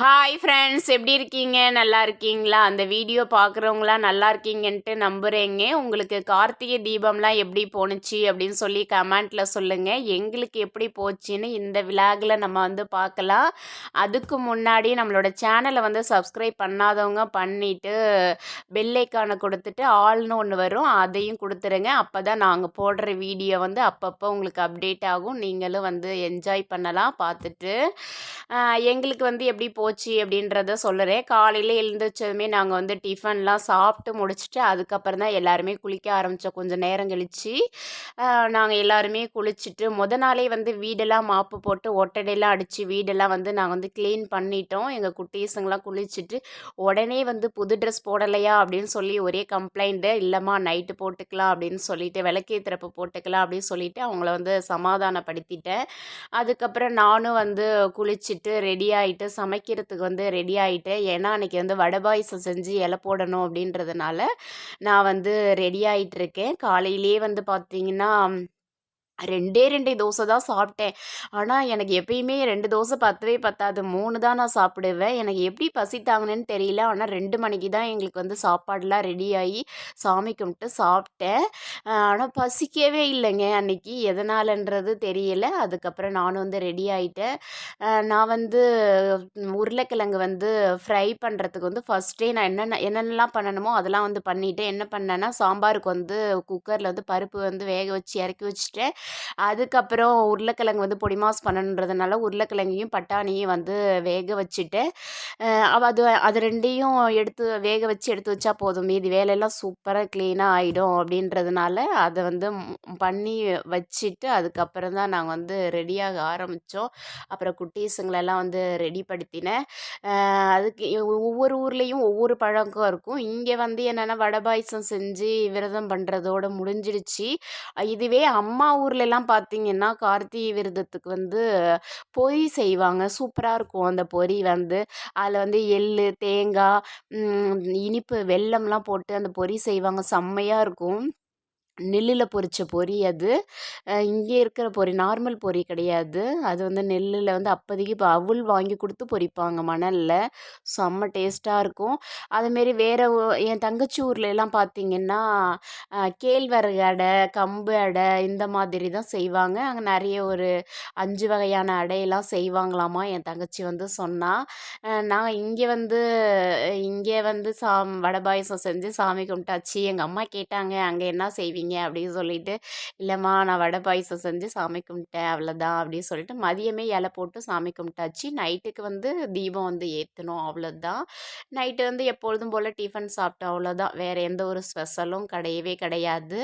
Hi friends எப்படி இருக்கீங்க? நல்லா இருக்கீங்களா? அந்த வீடியோ பார்க்குறவங்களாம் நல்லா இருக்கீங்கன்ட்டு நம்புகிறேங்க உங்களுக்கு கார்த்திகை தீபம்லாம் எப்படி போணுச்சு அப்படின்னு சொல்லி கமெண்ட்டில் சொல்லுங்கள் எங்களுக்கு எப்படி போச்சுன்னு இந்த விழாக்கில் நம்ம வந்து பார்க்கலாம். அதுக்கு முன்னாடி நம்மளோட சேனலை வந்து சப்ஸ்கிரைப் பண்ணாதவங்க பண்ணிவிட்டு பெல்லைக்கானை கொடுத்துட்டு ஆள்னு ஒன்று வரும் அதையும் கொடுத்துருங்க. அப்போ தான் நாங்கள் போடுற வீடியோ வந்து அப்பப்போ உங்களுக்கு அப்டேட் ஆகும். நீங்களும் வந்து என்ஜாய் பண்ணலாம் பார்த்துட்டு. எங்களுக்கு வந்து எப்படி போ போச்சு அப்படின்றத சொல்லுறேன். காலையில் எழுந்திரிச்சதுமே நாங்கள் வந்து டிஃபன்லாம் சாப்பிட்டு முடிச்சுட்டு அதுக்கப்புறம் தான் எல்லாருமே குளிக்க ஆரம்பித்தோம் கொஞ்சம் நேரம் கழித்து நாங்கள் எல்லாருமே குளிச்சுட்டு முத நாளே வந்து வீடெல்லாம் மாப்பு போட்டு ஒட்டடையெல்லாம் அடித்து வீடெல்லாம் வந்து நாங்கள் வந்து க்ளீன் பண்ணிட்டோம். எங்கள் குட்டீஸுங்கெல்லாம் குளிச்சுட்டு உடனே வந்து புது ட்ரெஸ் போடலையா அப்படின்னு சொல்லி ஒரே கம்ப்ளைண்ட்டு இல்லைம்மா நைட்டு போட்டுக்கலாம் அப்படின்னு சொல்லிட்டு திறப்பு போட்டுக்கலாம் அப்படின்னு சொல்லிட்டு அவங்கள வந்து சமாதானப்படுத்திட்டேன். அதுக்கப்புறம் நானும் வந்து குளிச்சுட்டு ரெடி ஆகிட்டு சமைக்க வைக்கிறதுக்கு வந்து ரெடி ஆகிட்டேன் ஏன்னா அன்றைக்கி வந்து வடை பாயசம் செஞ்சு இலை போடணும் அப்படின்றதுனால நான் வந்து ரெடி ஆகிட்டு இருக்கேன் காலையிலே வந்து பார்த்திங்கன்னா ரெண்டே ரெண்டே தோசை தான் சாப்பிட்டேன். ஆனால் எனக்கு எப்பயுமே ரெண்டு தோசை பத்தவே பத்தாது. மூணு தான் நான் சாப்பிடுவேன். எனக்கு எப்படி பசி தெரியல. ஆனால் ரெண்டு மணிக்கு தான் எங்களுக்கு வந்து சாப்பாடெலாம் ரெடி ஆகி சாமி கும்பிட்டு சாப்பிட்டேன். ஆனால் பசிக்கவே இல்லைங்க அன்றைக்கி எதனாலன்றது தெரியல. அதுக்கப்புறம் நானும் வந்து ரெடி ஆகிட்டேன் நான் வந்து உருளைக்கிழங்கு வந்து ஃப்ரை பண்ணுறதுக்கு வந்து ஃபஸ்ட்டே நான் என்னென்ன என்னென்னலாம் பண்ணணுமோ அதெல்லாம் வந்து பண்ணிவிட்டேன் என்ன பண்ணேன்னா சாம்பாருக்கு வந்து குக்கரில் வந்து பருப்பு வந்து வேக வச்சு இறக்கி வச்சுட்டேன். அதுக்கப்புறம் உருளைக்கிழங்கு வந்து பொடி மாஸ் பண்ணணுன்றதுனால உருளைக்கிழங்கையும் பட்டாணியும் வந்து வேக வச்சுட்டேன் அது அது ரெண்டையும் எடுத்து வேக வச்சு எடுத்து வச்சா போதும். மீதி வேலையெல்லாம் சூப்பராக க்ளீனாக ஆகிடும் அப்படின்றதுனால அதை வந்து பண்ணி வச்சுட்டு அதுக்கப்புறம் தான் நாங்கள் வந்து ரெடியாக ஆரம்பித்தோம் அப்புறம் குட்டீஸுங்களெல்லாம் வந்து ரெடி படுத்தினேன். அதுக்கு ஒவ்வொரு ஊர்லேயும் ஒவ்வொரு பழக்கம் இருக்கும். இங்கே வந்து என்னென்னா வடபாயசம் செஞ்சு விரதம் பண்ணுறதோட முடிஞ்சிடுச்சு. இதுவே அம்மா ஊரில் ஊர்லெலாம் பார்த்தீங்கன்னா கார்த்திகை விரதத்துக்கு வந்து பொரி செய்வாங்க. சூப்பராக இருக்கும் அந்த பொரி வந்து. அதில் வந்து எள் தேங்காய் இனிப்பு வெல்லம்லாம் போட்டு அந்த பொரி செய்வாங்க. செம்மையாக இருக்கும். நெல்லில் பொரித்த பொரி அது. இங்கே இருக்கிற பொரி நார்மல் பொரி கிடையாது. அது வந்து நெல்லில் வந்து அப்போதைக்கு இப்போ அவுள் வாங்கி கொடுத்து பொரிப்பாங்க மணலில். செம்ம டேஸ்ட்டாக இருக்கும். அதுமாரி வேறு என் தங்கச்சி ஊர்லெலாம் பார்த்திங்கன்னா கேழ்வரகு அடை கம்பு அடை இந்த மாதிரி தான் செய்வாங்க. அங்கே நிறைய ஒரு அஞ்சு வகையான அடையெல்லாம் செய்வாங்களாமா என் தங்கச்சி வந்து சொன்னால் நான் இங்கே வந்து இங்கே வந்து சா வடபாயசம் செஞ்சு சாமி கும்பிட்டாச்சு. எங்கள் அம்மா கேட்டாங்க அங்கே என்ன செய்வீங்க? செய்வீங்க அப்படின்னு சொல்லிட்டு இல்லைம்மா நான் வடை பாயசம் செஞ்சு சாமி கும்பிட்டேன் அவ்வளோதான் அப்படின்னு சொல்லிட்டு மதியமே இலை போட்டு சாமி கும்பிட்டாச்சு. நைட்டுக்கு வந்து தீபம் வந்து ஏற்றணும் அவ்வளோதான் நைட்டு வந்து எப்பொழுதும் போல் டிஃபன் சாப்பிட்டோம் அவ்வளோதான் வேறு எந்த ஒரு ஸ்பெஷலும் கிடையவே கிடையாது.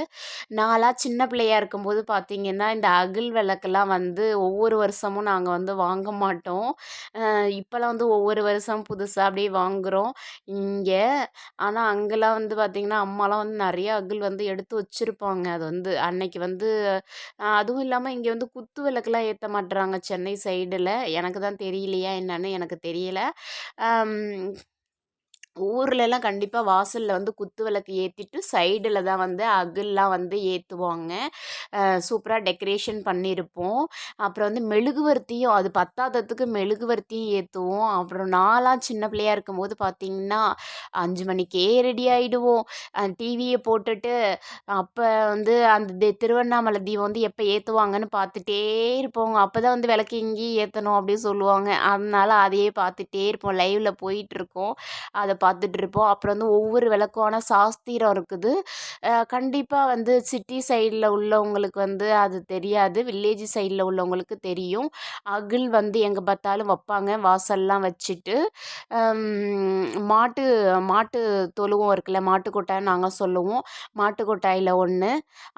நாளாக சின்ன பிள்ளையாக இருக்கும்போது பார்த்திங்கன்னா இந்த அகில் விளக்கெல்லாம் வந்து ஒவ்வொரு வருஷமும் நாங்கள் வந்து வாங்க மாட்டோம். இப்போல்லாம் வந்து ஒவ்வொரு வருஷம் புதுசாக அப்படியே வாங்குகிறோம் இங்கே ஆனால் அங்கெல்லாம் வந்து பார்த்திங்கன்னா அம்மாலாம் வந்து நிறைய அகில் வந்து எடுத்து வச்சிருப்போம் வச்சுருப்பாங்க அது வந்து அன்னைக்கு வந்து அதுவும் இல்லாமல் இங்கே வந்து குத்து விளக்குலாம் ஏற்ற மாட்டுறாங்க சென்னை சைடில். எனக்கு தான் தெரியலையா என்னன்னு எனக்கு தெரியலை. ஊர்லலாம் கண்டிப்பாக வாசலில் வந்து குத்து விளக்கு ஏற்றிட்டு சைடில் தான் வந்து அகுல்லாம் வந்து ஏற்றுவாங்க சூப்பராக டெக்கரேஷன் பண்ணியிருப்போம் அப்புறம் வந்து மெழுகுவர்த்தியும் அது பத்தாததுக்கு மெழுகுவர்த்தியும் ஏற்றுவோம் அப்புறம் நாலாம் சின்ன பிள்ளையாக இருக்கும்போது பார்த்திங்கன்னா அஞ்சு மணிக்கே ரெடி ஆகிடுவோம் டிவியை போட்டுட்டு அப்போ வந்து அந்த திருவண்ணாமலை தீபம் வந்து எப்போ ஏற்றுவாங்கன்னு பார்த்துட்டே இருப்போங்க. அப்போ தான் வந்து விளக்கு இங்கேயும் ஏற்றணும் அப்படின்னு சொல்லுவாங்க. அதனால் அதையே பார்த்துட்டே இருப்போம். லைவில் போயிட்டுருக்கோம் அதை பார்த்துட்ருப்போம் அப்புறம் வந்து ஒவ்வொரு விளக்கான சாஸ்திரம் இருக்குது. கண்டிப்பாக வந்து சிட்டி சைடில் உள்ளவங்களுக்கு வந்து அது தெரியாது. வில்லேஜ் சைடில் உள்ளவங்களுக்கு தெரியும். அகில் வந்து எங்கே பார்த்தாலும் வைப்பாங்க. வாசல்லாம் வச்சுட்டு மாட்டு மாட்டு தொழுவும் இருக்குல்ல மாட்டு நாங்கள் சொல்லுவோம். மாட்டுக்கொட்டாயில் ஒன்று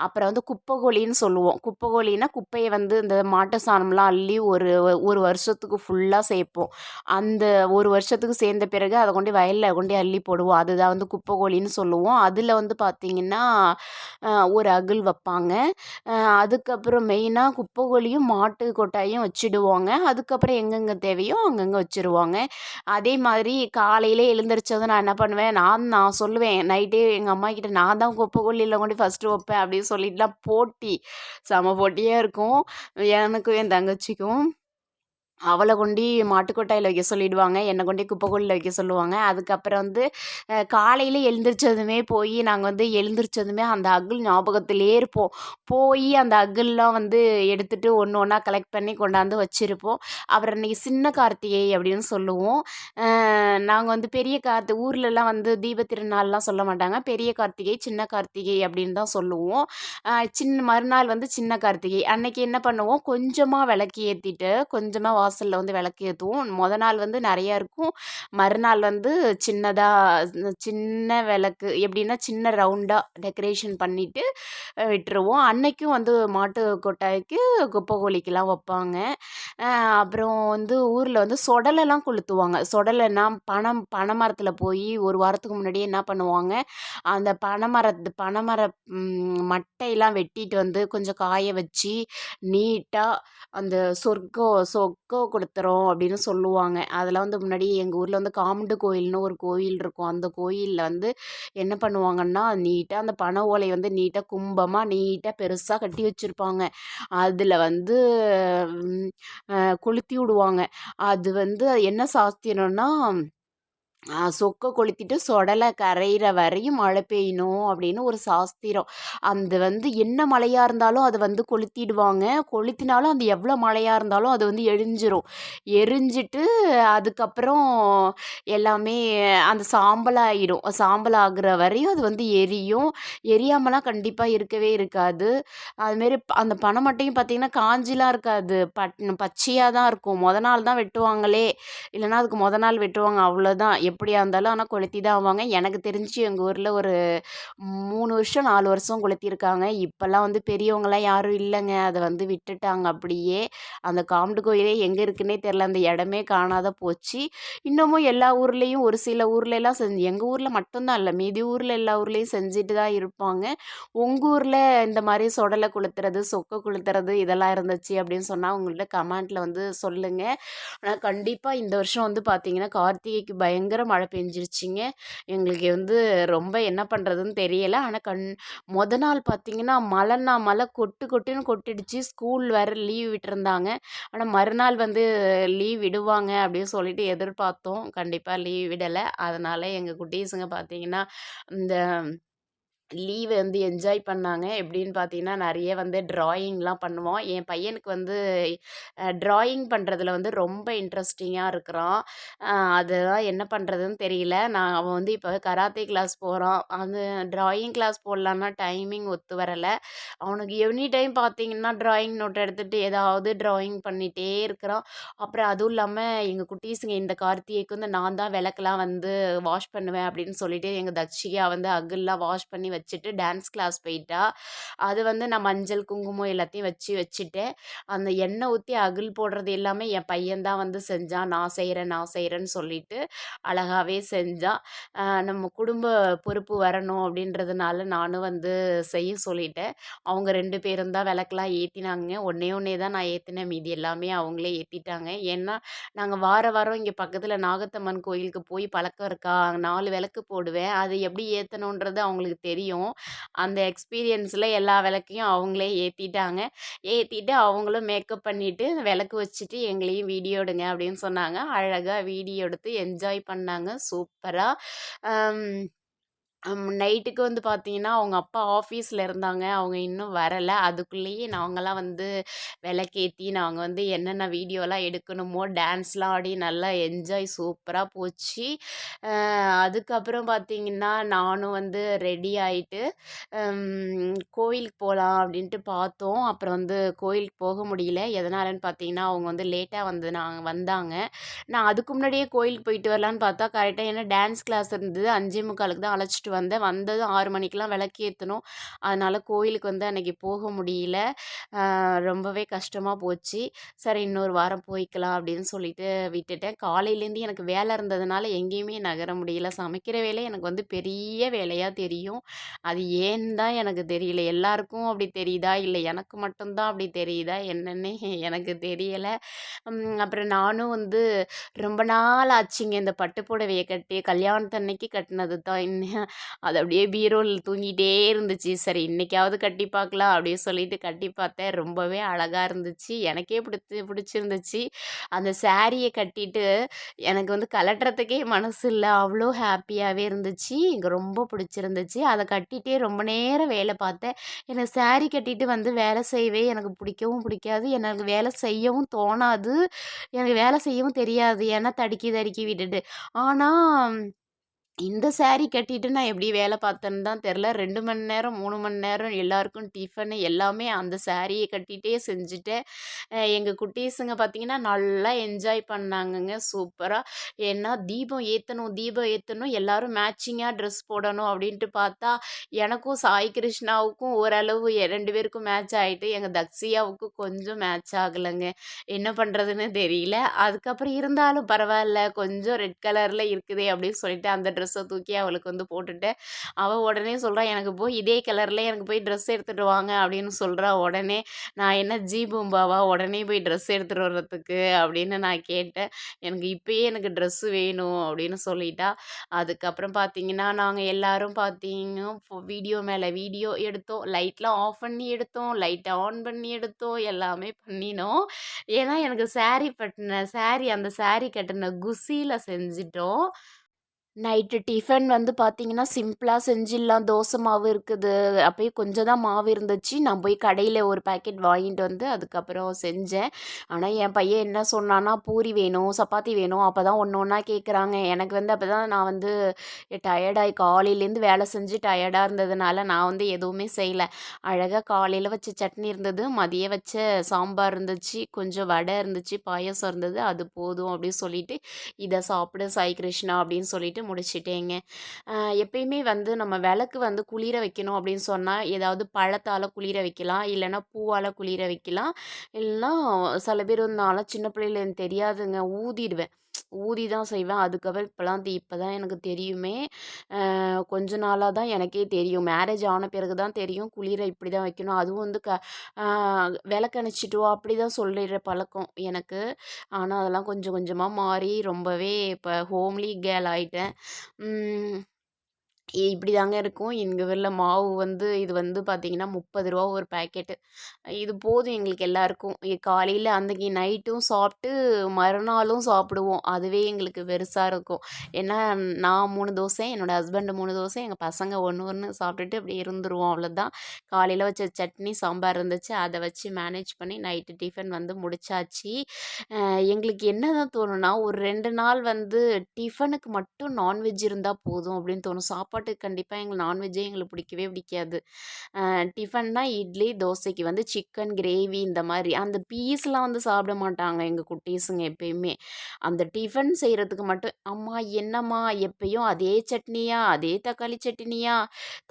அப்புறம் வந்து குப்பைகோழின்னு சொல்லுவோம். குப்பைகோழின்னா குப்பையை வந்து இந்த மாட்டு சாணம்லாம் அள்ளி ஒரு ஒரு வருஷத்துக்கு ஃபுல்லாக சேர்ப்போம் அந்த ஒரு வருஷத்துக்கு சேர்ந்த பிறகு அதை கொண்டு வயலில் கொண்டு அள்ளி போடுவோம். அதுதான் வந்து குப்பை கோழின்னு சொல்லுவோம். அதில் வந்து பார்த்திங்கன்னா ஒரு அகில் வைப்பாங்க. அதுக்கப்புறம் மெயினாக குப்பை கோழியும் மாட்டு கொட்டாயும் வச்சுடுவாங்க. அதுக்கப்புறம் எங்கெங்கே தேவையோ அங்கங்கே வச்சுருவாங்க. அதே மாதிரி காலையில் எழுந்திரிச்சதும் நான் என்ன பண்ணுவேன்? நான் நான் சொல்லுவேன் நைட்டே எங்கள் அம்மா கிட்ட நான் தான் குப்பை கோழியில் கொண்டு ஃபஸ்ட்டு வைப்பேன் அப்படின்னு சொல்லிட்டுலாம் போட்டி செம போட்டியாக இருக்கும். எனக்கும் என் தங்கச்சிக்கும். அவளை கொண்டி மாட்டுக்கொட்டாயில் வைக்க சொல்லிடுவாங்க என்னை கொண்டே குப்பைக்கூடையில் வைக்க சொல்லுவாங்க. அதுக்கப்புறம் வந்து காலையில் எழுந்திரிச்சதுமே போய் நாங்கள் வந்து எழுந்திரிச்சதுமே அந்த அகில் ஞாபகத்திலே இருப்போம். போய் அந்த அகில்லாம் வந்து எடுத்துகிட்டு ஒன்று ஒன்றா கலெக்ட் பண்ணி கொண்டாந்து வச்சுருப்போம். அப்புறம் இன்றைக்கி சின்ன கார்த்திகை அப்படின்னு சொல்லுவோம். நாங்கள் வந்து பெரிய கார்த்தி ஊர்லலாம் வந்து தீப திருநாள்லாம் சொல்ல மாட்டாங்க. பெரிய கார்த்திகை சின்ன கார்த்திகை அப்படின்னு தான் சொல்லுவோம். சின்ன மறுநாள் வந்து சின்ன கார்த்திகை. அன்னைக்கு என்ன பண்ணுவோம்? கொஞ்சமாக விளக்கு ஏற்றிட்டு கொஞ்சமாக வாசலில் வந்து விளக்கு ஏற்றுவோம் மொதல் நாள் வந்து நிறையா இருக்கும். மறுநாள் வந்து சின்னதாக சின்ன விளக்கு எப்படின்னா சின்ன ரவுண்டாக டெக்கரேஷன் பண்ணிவிட்டு விட்டுருவோம். அன்னைக்கும் வந்து மாட்டு கொட்டாய்க்கு குப்பை கோழிக்கெலாம் வைப்பாங்க. அப்புறம் வந்து ஊரில் வந்து சொடலெல்லாம் கொளுத்துவாங்க. சொடலைன்னா பனம் பனை மரத்தில் போய் ஒரு வாரத்துக்கு முன்னாடியே என்ன பண்ணுவாங்க? அந்த பனை மரத்து பனை மர மட்டையெல்லாம் வெட்டிட்டு வந்து கொஞ்சம் காய வச்சு நீட்டாக அந்த சொர்க்கம் சொர்க்கோ கொளுத்துறோம் அப்படின்னு சொல்லுவாங்க. அதெல்லாம் வந்து முன்னாடி எங்கள் ஊரில் வந்து காமுண்டு கோயில்னு ஒரு கோயில் இருக்கும். அந்த கோயிலில் வந்து என்ன பண்ணுவாங்கன்னா நீட்டாக அந்த பனை ஓலை வந்து நீட்டாக கும்பமாக நீட்டாக பெருசாக கட்டி வச்சுருப்பாங்க. அதில் வந்து கொளுத்தி விடுவாங்க. அது வந்து என்ன சாஸ்திரம்னா சொக்க கொளுத்திட்டு சொடலை கரையிற வரையும் மழை பெய்யணும் அப்படின்னு ஒரு சாஸ்திரம். அந்த வந்து என்ன மழையாக இருந்தாலும் அதை வந்து கொளுத்திடுவாங்க. கொளுத்தினாலும் அது எவ்வளோ மழையாக இருந்தாலும் அது வந்து எரிஞ்சிரும். எரிஞ்சிட்டு அதுக்கப்புறம் எல்லாமே அந்த சாம்பலாகிடும் சாம்பல் ஆகிற வரையும் அது வந்து எரியும். எரியாமலாம் கண்டிப்பாக இருக்கவே இருக்காது. அதுமாரி அந்த பனை மட்டையும் பார்த்திங்கன்னா காஞ்சிலாம் இருக்காது. பட் பச்சையாக தான் இருக்கும். மொதல் நாள் தான் வெட்டுவாங்களே. இல்லைன்னா அதுக்கு முத நாள் வெட்டுவாங்க. அவ்வளோதான் எப்படியா இருந்தாலும் ஆனால் கொளுத்தி தான் ஆவாங்க. எனக்கு தெரிஞ்சு எங்கள் ஊரில் ஒரு மூணு வருஷம் நாலு வருஷம் கொளுத்திருக்காங்க. இப்போல்லாம் வந்து பெரியவங்களாம் யாரும் இல்லைங்க. அதை வந்து விட்டுட்டாங்க அப்படியே. அந்த காம்பு கோயிலே எங்கே இருக்குன்னே தெரில அந்த இடமே காணாத போச்சு. இன்னமும் எல்லா ஊர்லேயும் ஒரு சில ஊர்லலாம் செஞ்சு எங்கள் ஊரில் மட்டும்தான் இல்லை. மீதி ஊரில் எல்லா ஊர்லேயும் செஞ்சுட்டு தான் இருப்பாங்க. உங்கள் ஊரில் இந்த மாதிரி சொடலை கொளுத்துறது சொக்கை கொளுத்துறது இதெல்லாம் இருந்துச்சு அப்படின்னு சொன்னால் உங்கள்கிட்ட கமெண்ட்டில் வந்து சொல்லுங்கள் ஆனால் கண்டிப்பாக இந்த வருஷம் வந்து பார்த்தீங்கன்னா கார்த்திகைக்கு பயங்கர மழை பெஞ்சிருச்சிங்க. எங்களுக்கு வந்து ரொம்ப என்ன பண்ணுறதுன்னு தெரியலை. ஆனால் கண் மொதல் நாள் பார்த்திங்கன்னா மழைன்னா மழை கொட்டு கொட்டுன்னு கொட்டிடுச்சு. ஸ்கூல் வேறு லீவ் விட்டுருந்தாங்க. ஆனால் மறுநாள் வந்து லீவ் விடுவாங்க அப்படின்னு சொல்லிட்டு எதிர்பார்த்தோம். கண்டிப்பாக லீவ் விடலை. அதனால் எங்கள் குட்டீஸுங்க பார்த்திங்கன்னா இந்த லீவை வந்து என்ஜாய் பண்ணாங்க. எப்படின்னு பார்த்தீங்கன்னா நிறைய வந்து ட்ராயிங்லாம் பண்ணுவோம். என் பையனுக்கு வந்து ட்ராயிங் பண்ணுறதுல வந்து ரொம்ப இன்ட்ரெஸ்டிங்காக இருக்கிறான். அதுதான் என்ன பண்ணுறதுன்னு தெரியல. நான் அவன் வந்து இப்போ கராத்தே கிளாஸ் போகிறான் அது ட்ராயிங் கிளாஸ் போடலான்னா டைமிங் ஒத்து வரலை. அவனுக்கு எனி டைம் பார்த்தீங்கன்னா ட்ராயிங் நோட் எடுத்துகிட்டு ஏதாவது ட்ராயிங் பண்ணிகிட்டே இருக்கிறான். அப்புறம் அதுவும் இல்லாமல் எங்கள் குட்டீஸுங்க இந்த கார்த்திகைக்கு வந்து நான் தான் விளக்கெலாம் வந்து வாஷ் பண்ணுவேன் அப்படின்னு சொல்லிட்டு எங்கள் தட்சிகா வந்து அகுல்லாம் வாஷ் பண்ணி வச்சு வச்சுட்டு டான்ஸ் கிளாஸ் போயிட்டா. அது வந்து நான் மஞ்சள் குங்குமம் எல்லாத்தையும் வச்சு வச்சுட்டேன். அந்த எண்ணெய் ஊற்றி அகில் போடுறது எல்லாமே என் பையன்தான் வந்து செஞ்சான். நான் செய்கிறேன் நான் செய்கிறேன்னு சொல்லிட்டு அழகாகவே செஞ்சான். நம்ம குடும்ப பொறுப்பு வரணும் அப்படின்றதுனால நானும் வந்து செய்ய சொல்லிட்டேன். அவங்க ரெண்டு பேரும் தான் விளக்கெலாம் ஏற்றினாங்க ஒன்றே ஒன்றே தான் நான் ஏற்றினேன் மீதி எல்லாமே அவங்களே ஏற்றிட்டாங்க ஏன்னா நாங்கள் வார வாரம் இங்கே பக்கத்தில் நாகத்தம்மன் கோயிலுக்கு போய் பழக்கம் இருக்கா? நாலு விளக்கு போடுவேன். அது எப்படி ஏற்றணுன்றது அவங்களுக்கு தெரியும் தெரியும். அந்த எக்ஸ்பீரியன்ஸில் எல்லா விளக்கையும் அவங்களே ஏற்றிட்டாங்க ஏற்றிட்டு அவங்களும் மேக்கப் பண்ணிவிட்டு விளக்கு வச்சுட்டு எங்களையும் வீடியோ எடுங்க அப்படின்னு சொன்னாங்க. அழகாக வீடியோ எடுத்து என்ஜாய் பண்ணாங்க. சூப்பராக நைட்டுக்கு வந்து பார்த்தீங்கன்னா அவங்க அப்பா ஆஃபீஸில் இருந்தாங்க. அவங்க இன்னும் வரலை. அதுக்குள்ளேயே நாங்களாம் வந்து விளக்கேற்றி நாங்கள் வந்து என்னென்ன வீடியோலாம் எடுக்கணுமோ டான்ஸ்லாம் ஆடி நல்லா என்ஜாய் சூப்பராக போச்சு. அதுக்கப்புறம் பார்த்தீங்கன்னா நானும் வந்து ரெடி ஆகிட்டு கோயிலுக்கு போகலாம் அப்படின்ட்டு பார்த்தோம். அப்புறம் வந்து கோயிலுக்கு போக முடியல. எதனாலன்னு பார்த்தீங்கன்னா அவங்க வந்து லேட்டாக வந்து நாங்கள் வந்தாங்க. நான் அதுக்கு முன்னாடியே கோயிலுக்கு போயிட்டு வரலான்னு பார்த்தா கரெக்டாக ஏன்னா டான்ஸ் கிளாஸ் இருந்தது. அஞ்சே முக்காலுக்கு தான் அழைச்சிட்டு வந்தேன். வந்ததும் ஆறு மணிக்கெலாம் விளக்கேற்றணும் அதனால் கோயிலுக்கு வந்து அன்றைக்கி போக முடியல. ரொம்பவே கஷ்டமாக போச்சு. சரி இன்னொரு வாரம் போய்க்கலாம் அப்படின்னு சொல்லிட்டு விட்டுட்டேன். காலையிலேருந்து எனக்கு வேலை இருந்ததுனால எங்கேயுமே நகர முடியல. சமைக்கிற வேலை எனக்கு வந்து பெரிய வேலையாக தெரியும். அது ஏன்னு தான் எனக்கு தெரியல. எல்லாருக்கும் அப்படி தெரியுதா? இல்லை எனக்கு மட்டும்தான் அப்படி தெரியுதா? என்னன்னு எனக்கு தெரியலை. அப்புறம் நானும் வந்து ரொம்ப நாள் ஆச்சுங்க. இந்த பட்டு புடவையை கட்டி கல்யாணத்தன்னைக்கு கட்டினது தான். இன்னும் அது அப்படியே பீரோவில் தூங்கிட்டே இருந்துச்சு. சரி இன்னைக்காவது கட்டி பார்க்கலாம் அப்படின்னு சொல்லிட்டு கட்டி பார்த்தேன். ரொம்பவே அழகாக இருந்துச்சு. எனக்கே பிடிச்சி பிடிச்சிருந்துச்சு. அந்த சாரியை கட்டிட்டு எனக்கு வந்து கலட்டுறதுக்கே மனசு இல்லை. அவ்வளோ ஹாப்பியாகவே இருந்துச்சு. எனக்கு ரொம்ப பிடிச்சிருந்துச்சு. அதை கட்டிகிட்டே ரொம்ப நேரம் வேலை பார்த்தேன். எனக்கு சாரி கட்டிட்டு வந்து வேலை செய்யவே எனக்கு பிடிக்கவும் பிடிக்காது. எனக்கு வேலை செய்யவும் தோணாது. எனக்கு வேலை செய்யவும் தெரியாது. ஏன்னா தடுக்கி தடுக்கி விட்டுட்டு. ஆனால் இந்த சாரி கட்டிட்டு நான் எப்படி வேலை பார்த்தேன்னு தான் தெரில ரெண்டு மணி நேரம் மூணு மணி நேரம் எல்லாருக்கும் டிஃபனு எல்லாமே அந்த சாரியை கட்டிகிட்டே செஞ்சுட்டேன். எங்கள் குட்டீஸுங்க பார்த்திங்கன்னா நல்லா என்ஜாய் பண்ணாங்கங்க. சூப்பராக ஏன்னா தீபம் ஏற்றணும் தீபம் ஏற்றணும் எல்லோரும் மேட்சிங்காக ட்ரெஸ் போடணும் அப்படின்ட்டு பார்த்தா எனக்கும் சாய் கிருஷ்ணாவுக்கும் ஓரளவு ரெண்டு பேருக்கும் மேட்ச் ஆகிட்டு எங்கள் தக்ஷியாவுக்கும் கொஞ்சம் மேட்ச் ஆகலைங்க. என்ன பண்ணுறதுன்னு தெரியல. அதுக்கப்புறம் இருந்தாலும் பரவாயில்ல கொஞ்சம் ரெட் கலரில் இருக்குதே அப்படின்னு சொல்லிட்டு அந்த ட்ரெஸ் ட்ரெஸ்ஸை தூக்கி அவளுக்கு வந்து போட்டுட்டு அவள் உடனே சொல்கிறா எனக்கு போய் இதே கலரில் எனக்கு போய் ட்ரெஸ் எடுத்துகிட்டு வாங்க அப்படின்னு சொல்கிறா உடனே. நான் என்ன ஜி பூம்பாவா? உடனே போய் ட்ரெஸ் எடுத்துகிட்டு வர்றதுக்கு அப்படின்னு நான் கேட்டேன். எனக்கு இப்போயே எனக்கு ட்ரெஸ்ஸு வேணும் அப்படின்னு சொல்லிட்டா. அதுக்கப்புறம் பார்த்தீங்கன்னா நாங்கள் எல்லோரும் பார்த்தீங்க வீடியோ மேலே வீடியோ எடுத்தோம். லைட்லாம் ஆஃப் பண்ணி எடுத்தோம். லைட்டை ஆன் பண்ணி எடுத்தோம். எல்லாமே பண்ணினோம். ஏன்னா எனக்கு சாரீ கட்டின சாரீ அந்த சாரீ கட்டின குசியில் செஞ்சிட்டோம். நைட்டு டிஃபன் வந்து பார்த்தீங்கன்னா சிம்பிளாக செஞ்சிடலாம். தோசை மாவு இருக்குது. அப்போயே கொஞ்சம் தான் மாவு இருந்துச்சு. நான் போய் கடையில் ஒரு பேக்கெட் வாங்கிட்டு வந்து அதுக்கப்புறம் செஞ்சேன். ஆனால் என் பையன் என்ன சொன்னான்னா பூரி வேணும் சப்பாத்தி வேணும். அப்போ தான் ஒன்று ஒன்றா கேட்குறாங்க எனக்கு வந்து அப்போ தான் நான் வந்து டயர்டாகி காலையிலேருந்து வேலை செஞ்சு டயர்டாக இருந்ததுனால நான் வந்து எதுவுமே செய்யலை. அழகாக காலையில் வச்ச சட்னி இருந்தது. மதியம் வச்ச சாம்பார் இருந்துச்சு. கொஞ்சம் வடை இருந்துச்சு. பாயசம் இருந்தது. அது போதும் அப்படின்னு சொல்லிட்டு இதை சாப்பிடு சாய் கிருஷ்ணா அப்படின்னு சொல்லிட்டு முடிச்சிட்டேங்க. எப்பயுமே வந்து நம்ம விளக்கு வந்து குளிர வைக்கணும் அப்படின்னு சொன்னால் ஏதாவது பழத்தால் குளிர வைக்கலாம் இல்லைன்னா பூவால் குளிர வைக்கலாம். இல்லைன்னா சில பேர் வந்து நான்லாம் சின்ன பிள்ளையில எனக்கு தெரியாதுங்க ஊதிடுவேன். ஊதி தான் செய்வேன். அதுக்கப்புறம் இப்போலாம் இப்போ தான் எனக்கு தெரியுமே. கொஞ்ச நாளாக தான் எனக்கே தெரியும். மேரேஜ் ஆன பிறகு தான் தெரியும். குளிரை இப்படி தான் வைக்கணும். அதுவும் வந்து க விளக்கணைச்சிட்டு வா அப்படி தான் சொல்லிடுற பழக்கம் எனக்கு. ஆனால் அதெல்லாம் கொஞ்சம் கொஞ்சமாக மாறி ரொம்பவே இப்போ ஹோம்லி கேர்ள் ஆகிட்டேன் இப்படி தாங்க இருக்கும். எங்கள் ஊரில் மாவு வந்து இது வந்து பார்த்திங்கன்னா முப்பது ரூபா ஒரு பேக்கெட்டு இது போதும் எங்களுக்கு எல்லாருக்கும். காலையில் அன்றைக்கி நைட்டும் சாப்பிட்டு மறுநாளும் சாப்பிடுவோம். அதுவே எங்களுக்கு பெருசாக இருக்கும். ஏன்னா நான் மூணு தோசை என்னோடய ஹஸ்பண்டு மூணு தோசை எங்கள் பசங்க ஒன்று ஒன்று சாப்பிட்டுட்டு அப்படி இருந்துருவோம் அவ்வளோதான் காலையில் வச்ச சட்னி சாம்பார் இருந்துச்சு. அதை வச்சு மேனேஜ் பண்ணி நைட்டு டிஃபன் வந்து முடிச்சாச்சு. எங்களுக்கு என்ன தான் தோணுன்னா ஒரு ரெண்டு நாள் வந்து டிஃபனுக்கு மட்டும் நான்வெஜ் இருந்தால் போதும் அப்படின்னு தோணும். சாப்பாடு சாப்பாட்டுக்கு கண்டிப்பாக எங்களுக்கு நான்வெஜ்ஜே எங்களுக்கு பிடிக்கவே பிடிக்காது. டிஃபன்னா இட்லி தோசைக்கு வந்து சிக்கன் கிரேவி இந்த மாதிரி. அந்த பீஸ்லாம் வந்து சாப்பிட மாட்டாங்க எங்கள் குட்டீஸுங்க எப்பயுமே. அந்த டிஃபன் செய்கிறதுக்கு மட்டும் அம்மா என்னம்மா எப்பயும் அதே சட்னியா அதே தக்காளி சட்னியா?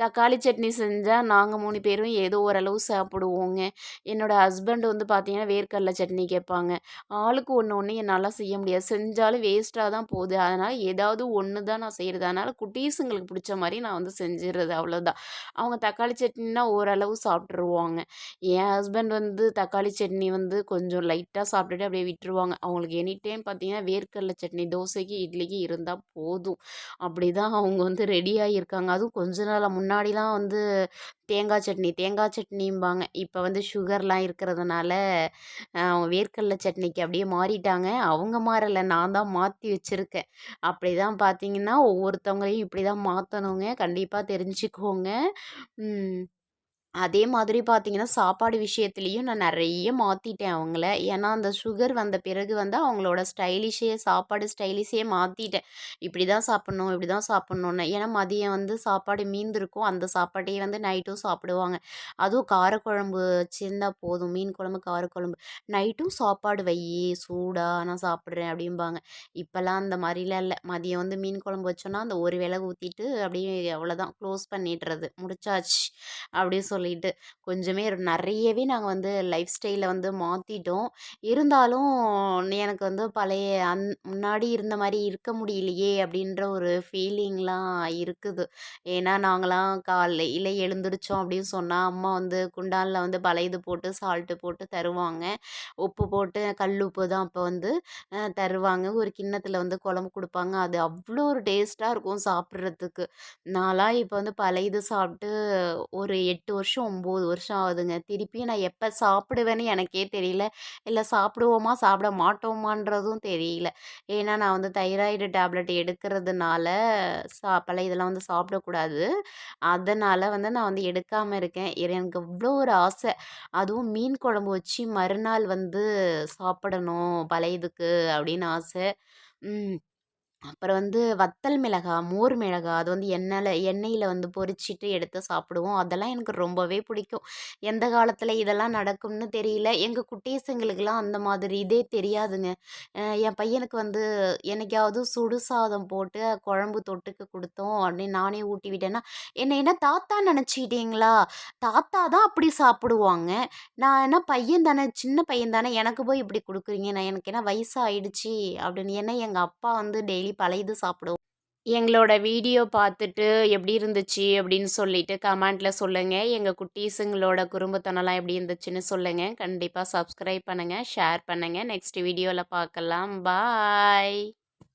தக்காளி சட்னி செஞ்சால் நாங்கள் மூணு பேரும் ஏதோ ஓரளவு சாப்பிடுவோங்க. என்னோடய ஹஸ்பண்ட் வந்து பார்த்தீங்கன்னா வேர்க்கடலை சட்னி கேட்பாங்க. ஆளுக்கு ஒன்று ஒன்று என்னால் செய்ய முடியாது. செஞ்சாலும் வேஸ்ட்டாக தான் போகுது. அதனால் ஏதாவது ஒன்று தான் நான் செய்கிறது அதனால் குட்டீஸுங்களுக்கு பிடிச்ச மாதிரி நான் வந்து செஞ்சிடுறது அவ்வளோதான் அவங்க தக்காளி சட்னினா ஓரளவு சாப்பிட்ருவாங்க என் ஹஸ்பண்ட் வந்து தக்காளி சட்னி வந்து கொஞ்சம் லைட்டாக சாப்பிட்டுட்டு அப்படியே விட்டுருவாங்க. அவங்களுக்கு எனி டைம் பார்த்தீங்கன்னா வேர்க்கடலை சட்னி தோசைக்கு இட்லிக்கு இருந்தால் போதும். அப்படி தான் அவங்க வந்து ரெடியாக இருக்காங்க அதுவும் கொஞ்ச நாள் முன்னாடிலாம் வந்து தேங்காய் சட்னி தேங்காய் சட்னிம்பாங்க. இப்போ வந்து சுகர்லாம் இருக்கிறதுனால அவங்க வேர்க்கடலை சட்னிக்கு அப்படியே மாறிட்டாங்க. அவங்க மாறலை. நான் தான் மாற்றி வச்சுருக்கேன். அப்படி தான் பார்த்தீங்கன்னா ஒவ்வொருத்தவங்களையும் இப்படி தான் மாற்றணும் மாற்றணுங்க கண்டிப்பாக தெரிஞ்சுக்கோங்க. அதே மாதிரி பார்த்தீங்கன்னா, சாப்பாடு விஷயத்துலேயும் நான் நிறைய மாற்றிட்டேன் அவங்கள. ஏன்னா, அந்த சுகர் வந்த பிறகு வந்து அவங்களோட ஸ்டைலிஷே சாப்பாடு ஸ்டைலிஷே மாற்றிட்டேன் இப்படி தான் சாப்பிட்ணும், இப்படி தான் சாப்பிட்ணுன்னு. ஏன்னா, மதியம் வந்து சாப்பாடு மீந்திருக்கும். அந்த சாப்பாட்டையே வந்து நைட்டும் சாப்பிடுவாங்க. அதுவும் காரக்குழம்பு வச்சுருந்தா போதும். மீன் குழம்பு, காரக்குழம்பு. "நைட்டும் சாப்பாடு வையி, சூடாக நான் சாப்பிட்றேன்" அப்படிம்பாங்க. இப்போல்லாம் அந்த மாதிரிலாம் இல்லை மதியம் வந்து மீன் குழம்பு வச்சோன்னா, அந்த ஒரு வேளை ஊற்றிட்டு அப்படியே அவ்வளோதான் க்ளோஸ் பண்ணிடுறது. முடிச்சாச்சு. அப்படி சொல்லி சொல்லிட்டு. கொஞ்சமே நிறையவே நாங்கள் வந்து லைஃப் ஸ்டைலை வந்து மாற்றிட்டோம் இருந்தாலும் எனக்கு வந்து பழைய அந் முன்னாடி இருந்த மாதிரி இருக்க முடியலையே! அப்படின்ற ஒரு ஃபீலிங்லாம் இருக்குது. ஏன்னா நாங்களாம் காலையில் எழுந்திரிச்சோம் அப்படின்னு சொன்னால் அம்மா வந்து குண்டானில் வந்து பழையது போட்டு, சால்ட்டு போட்டு தருவாங்க. உப்பு போட்டு கல் உப்பு தான் அப்போ வந்து தருவாங்க. ஒரு கிண்ணத்தில் வந்து குழம்பு கொடுப்பாங்க அது அவ்வளோ ஒரு டேஸ்ட்டாக இருக்கும் சாப்பிட்றதுக்கு. நான்லாம் இப்போ வந்து பழையது சாப்பிட்டு ஒரு எட்டு வருஷம், வருஷம் ஒம்பது வருஷம் ஆகுதுங்க. திருப்பியும் நான் எப்போ சாப்பிடுவேன்னு எனக்கே தெரியல. இல்லை சாப்பிடுவோமா, சாப்பிட மாட்டோமான்றதும் தெரியல. ஏன்னா நான் வந்து தைராய்டு டேப்லெட் எடுக்கிறதுனால சா பழையதெல்லாம் வந்து சாப்பிடக்கூடாது. அதனால் வந்து நான் வந்து எடுக்காமல் இருக்கேன். எனக்கு இவ்வளோ ஒரு ஆசை. அதுவும் மீன் குழம்பு வச்சு மறுநாள் வந்து சாப்பிடணும் பழையதுக்கு அப்படின்னு ஆசை. அப்புறம் வந்து வத்தல் மிளகாய், மோர் மிளகாய் அது வந்து எண்ணெயில் எண்ணெயில் வந்து பொரிச்சிட்டு எடுத்து சாப்பிடுவோம். அதெல்லாம் எனக்கு ரொம்பவே பிடிக்கும். எந்த காலத்தில் இதெல்லாம் நடக்கும்னு தெரியல. எங்கள் குட்டீஸுங்களுக்கெல்லாம் அந்த மாதிரி இதே தெரியாதுங்க. என் பையனுக்கு வந்து என்னைக்காவது சுடு சாதம் போட்டு குழம்பு தொட்டுக்கு கொடுத்தோம் அப்படின்னு நானே ஊட்டி விட்டேன்னா, "என்ன என்ன தாத்தா நினச்சிக்கிட்டீங்களா தாத்தா தான் அப்படி சாப்பிடுவாங்க. நான் என்ன பையன் தானே, சின்ன பையன் தானே, எனக்கு போய் இப்படி கொடுக்குறீங்க நான் எனக்கு என்ன வயசாகிடுச்சி அப்படின்னு. ஏன்னா எங்கள் அப்பா வந்து டெய்லி பழையது சாப்பிடுவோம். எங்களோட வீடியோ பார்த்துட்டு எப்படி இருந்துச்சு அப்படின்னு சொல்லிட்டு கமெண்ட்ல சொல்லுங்கள் எங்கள் குட்டீஸுங்களோட குறும்புத்தனம்லாம் எப்படி இருந்துச்சுன்னு சொல்லுங்கள் கண்டிப்பாக சப்ஸ்கிரைப் பண்ணுங்கள் ஷேர் பண்ணுங்கள் நெக்ஸ்ட் வீடியோவில் பார்க்கலாம். பாய்.